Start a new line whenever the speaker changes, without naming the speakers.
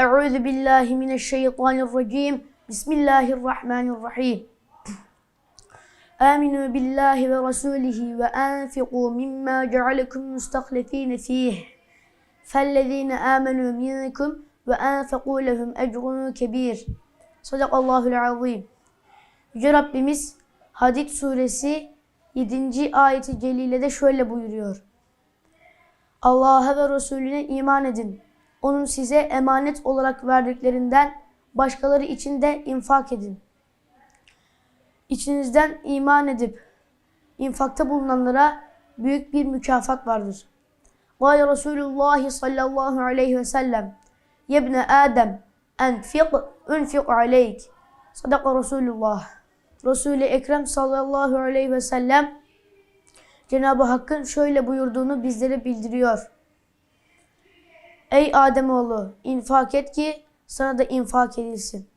Euzu billahi mineşşeytanirracim. Bismillahirrahmanirrahim. Aminu billahi ve rasulihi ve enfiqu mimma cealekum mustahlifine fih. Fellezine amenu minkum ve enfiqu lehum ecrun kebir. Sadakallahu'l azim. Yüce Rabbimiz Hadid suresi 7. ayeti celilede şöyle buyuruyor. Allah'a ve Resulüne iman edin. Onun size emanet olarak verdiklerinden başkaları için de infak edin. İçinizden iman edip infakta bulunanlara büyük bir mükafat vardır. Gâle Resulullah sallallahu aleyhi ve sellem Yebne Adem enfik unfik aleyk. Sadaka Resulullah. Resul-i Ekrem sallallahu aleyhi ve sellem Cenab-ı Hakk'ın şöyle buyurduğunu bizlere bildiriyor. Ey Ademoğlu infak et ki sana da infak edilsin.